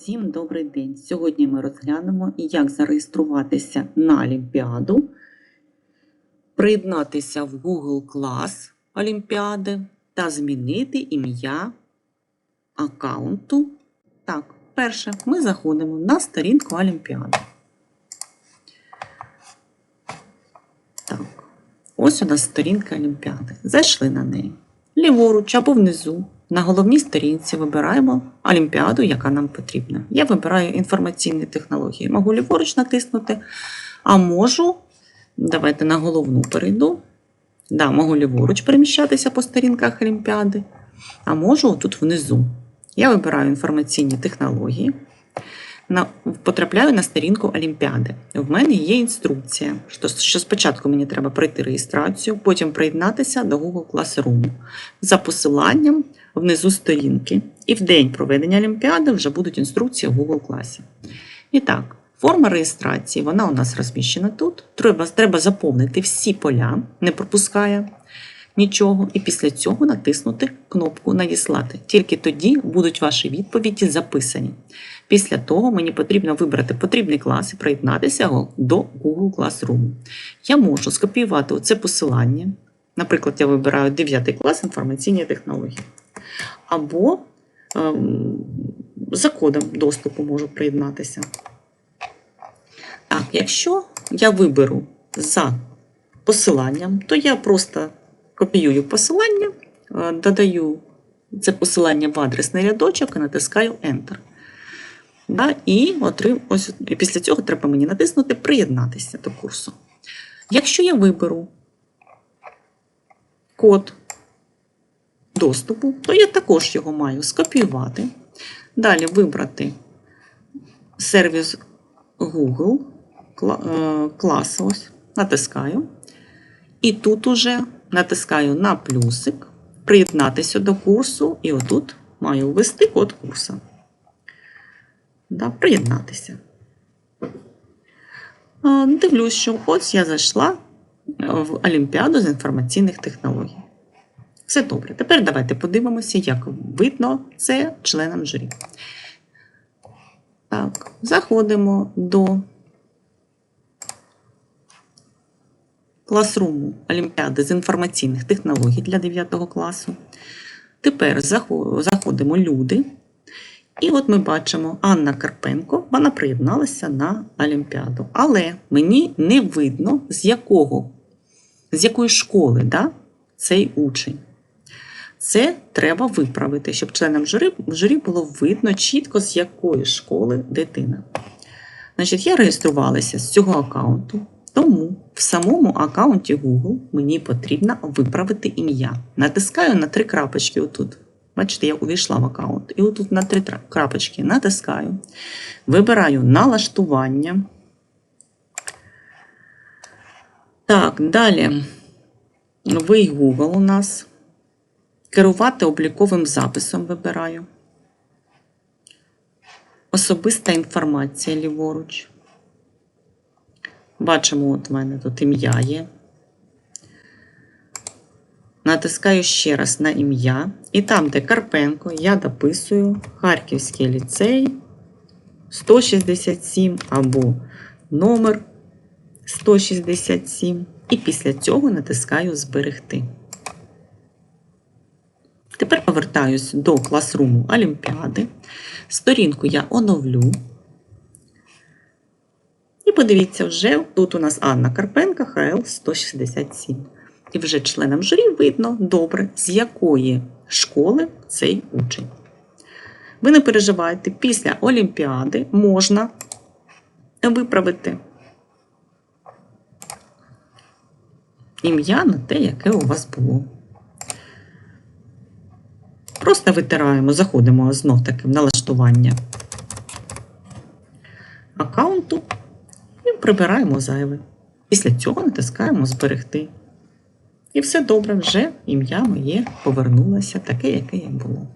Всім добрий день! Сьогодні ми розглянемо, як зареєструватися на Олімпіаду, приєднатися в Google клас Олімпіади та змінити ім'я аккаунту. Так, перше, ми заходимо на сторінку Олімпіади. Так, ось у нас сторінка Олімпіади. Зайшли на неї. Ліворуч або внизу. На головній сторінці вибираємо олімпіаду, яка нам потрібна. Я вибираю інформаційні технології. Можу ліворуч натиснути, а можу, давайте на головну перейду. Да, можу ліворуч переміщатися по сторінках Олімпіади, а можу тут внизу. Я вибираю інформаційні технології, на, потрапляю на сторінку Олімпіади. В мене є інструкція, що, що спочатку мені треба пройти реєстрацію, потім приєднатися до Google Classroom за посиланням внизу сторінки. І в день проведення Олімпіади вже будуть інструкції в Google класі. І так, форма реєстрації, вона у нас розміщена тут. Треба, треба заповнити всі поля, не пропускає нічого, і після цього натиснути кнопку Надіслати. Тільки тоді будуть ваші відповіді записані. Після того мені потрібно вибрати потрібний клас і приєднатися до Google Classroom. Я можу скопіювати це посилання. Наприклад, я вибираю 9 клас інформаційні технології. Або ем, за кодом доступу можу приєднатися. Так, якщо я виберу за посиланням, то я просто копіюю посилання, е, додаю це посилання в адресний рядочок і натискаю Enter. Да, і, отрим, ось, і після цього треба мені натиснути Приєднатися до курсу. Якщо я виберу код доступу, то я також його маю скопіювати. Далі вибрати сервіс Google е, клас, ось, натискаю. І тут уже натискаю на плюсик, приєднатися до курсу, і отут маю ввести код курсу. Да, приєднатися. Дивлюсь, що ось я зайшла в Олімпіаду з інформаційних технологій. Все добре. Тепер давайте подивимося, як видно це членам журі. Так, заходимо до класруму Олімпіади з інформаційних технологій для 9 класу. Тепер заходимо люди. І от ми бачимо Анна Карпенко, вона приєдналася на Олімпіаду. Але мені не видно, з якого, з якої школи да, цей учень. Це треба виправити, щоб членам журі, журі було видно чітко, з якої школи дитина. Значить, я реєструвалася з цього аккаунту, тому в самому аккаунті Google мені потрібно виправити ім'я. Натискаю на три крапочки отут. Бачите, я увійшла в аккаунт. І отут на три крапочки натискаю. Вибираю налаштування. Так, далі. Новий Google у нас. Керувати обліковим записом вибираю. Особиста інформація ліворуч. Бачимо, от в мене тут ім'я є. Натискаю ще раз на ім'я. І там, де Карпенко, я дописую Харківський ліцей 167 або номер 167. І після цього натискаю Зберегти. Тепер повертаюсь до класруму Олімпіади. Сторінку я оновлю. І подивіться, вже тут у нас Анна Карпенка, ХЛ 167. І вже членам журі видно добре, з якої школи цей учень. Ви не переживайте, після Олімпіади можна виправити ім'я на те, яке у вас було. Просто витираємо, заходимо знов таки в налаштування аккаунту і прибираємо зайве. Після цього натискаємо Зберегти. І все добре, вже ім'я моє повернулося таке, яке як було.